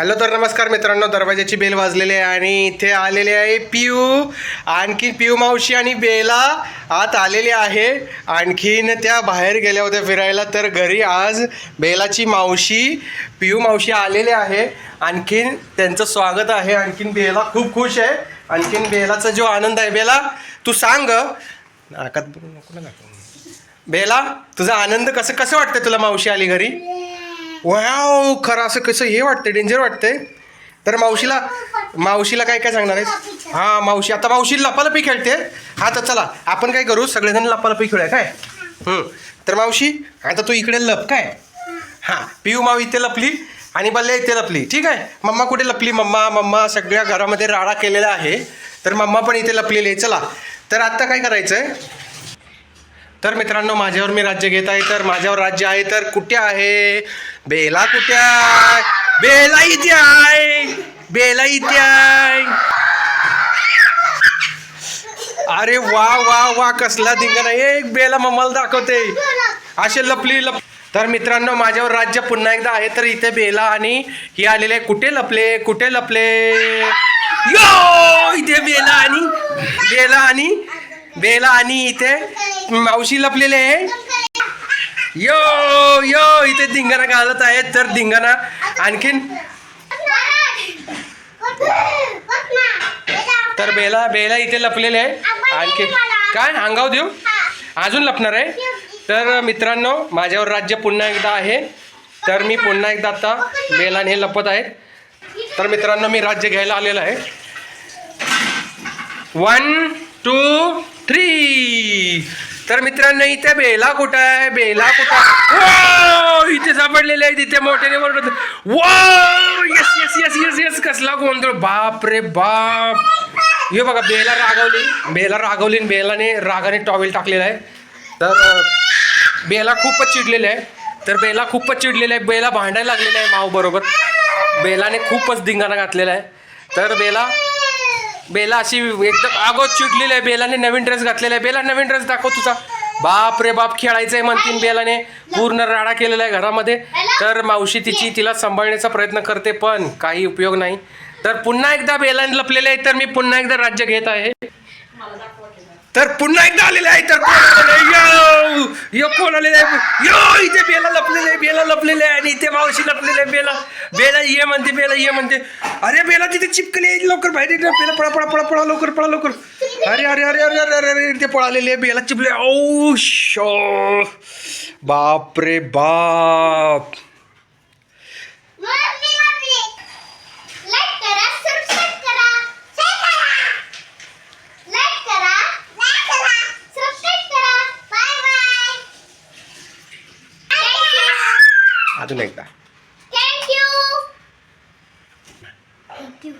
Hello तर नमस्कार मित्रांनो दरवाजाची बेल वाजलेली आहे आणि इथे आलेले आहे पियू. आणखीन पियू मावशी आणि बेला आत आलेली आहे. आणखीन त्या बाहेर गेल्या होत्या फिरायला तर घरी आज बेलाची मावशी पियू मावशी आलेले आहे. आणखीन त्यांचं स्वागत आहे. आणखीन बेला खूप खुश आहे. आणखीन बेलाचा जो आनंद आहे. बेला तू सांग. नाकात नको ना बेला तुझा आनंद कसं कसं वाटतं तुला मावशी आली घरी? वाव खरं असं कसं हे वाटतंय डेंजर वाटतंय. तर मावशीला मावशीला काय काय सांगणार आहेस? हां मावशी आता मावशी लपालपी खेळते. हा तर चला आपण काय करू? सगळेजण लपालपी खेळूया काय? तर मावशी आता तू इकडे लप काय? हां पिऊ माव इथे लपली आणि बल्ले इथे लपली ठीक आहे? मम्मा कुठे लपली? मम्मा मम्मा सगळ्या घरामध्ये राडा केलेला आहे. तर मम्मा पण इथे लपलेली आहे चला. तर आत्ता काय करायचं आहे तर मित्रांनो माझ्यावर मी राज्य घेत आहे तर माझ्यावर राज्य आहे तर कुठे आहे? बेला कुठे आहे? बेला इथे आहे! बेला इथे आहे! अरे वा वा वा कसला धिंगाणा. एक बेला मम्माला दाखवते. असे लपली लप तर मित्रांनो माझ्यावर राज्य पुन्हा एकदा आहे तर इथे बेला आणि ही आलेले कुठे लपले? कुठे लपले? यो! इथे बेला आणि बेला आणि बेला आणि इथे मावशी लपलेले आहे. यो यो इथे धिंगाणा घालत आहेत तर धिंगाणा आणखीन तर बेला बेला इथे लपलेले आहे. आणखी काय अंगाव देऊ? अजून लपणार आहे. तर मित्रांनो माझ्यावर राज्य पुन्हा एकदा आहे. तर मी पुन्हा एकदा आता बेलाने हे लपत आहेत. तर मित्रांनो मी राज्य घ्यायला आलेलो आहे. वन टू थ्री तर मित्रांनो इथे बेला कुठं आहे? बेला कुठं इथे सापडलेले आहे तिथे मोठ्याने बरोबर वा yes yes yes yes yes कसला गोंधळ. बाप रे बाप. हे बघा बेला रागवली. बेला रागवली आणि बेलाने रागाने टॉवेल टाकलेला आहे. तर बेला खूपच चिडलेला आहे. तर बेला खूपच चिडलेला आहे. बेला भांडायला लागलेला आहे माऊ बरोबर. बेलाने खूपच धिंगाणा घातलेला आहे. तर बेला बेला अशी एकदम आगोत चिडलेली आहे. बेलाने नवीन ड्रेस घातलेला आहे. बेला नवीन ड्रेस दाखव तुझा. बाप रे बाप खेळायचंय म्हणतीन बेलाने. पूर्ण राडा केलेला आहे घरामध्ये. तर मावशी तिची तिला सांभाळण्याचा प्रयत्न करते पण काही उपयोग नाही. तर पुन्हा एकदा बेलाने लपलेले आहे तर मी पुन्हा एकदा राज्य घेत आहे. तर पुन्हा एकदा आलेले आहे तर यो आहे. यो इथे बेला लपलेले आहे बेला लपलेले आहे आणि इथे मावशी लपलेले आहे बेला. बेला ये म्हणते बेला ये म्हणते. अरे बेला तिथे चिपकली लवकर बाहेर बेला पळा पळा पळा पळा लवकर पळा लवकर. अरे अरे अरे अरे अरे अरे अरे ते पळालेले आहे बेला चिपले औ शो. बाप रे बाप लाईक करा सबस्क्राईब करा शेअर करा लाईक करा लाईक करा सबस्क्राईब करा बाय बाय थँक्यू अजून एकदा थँक्यू थँक्यू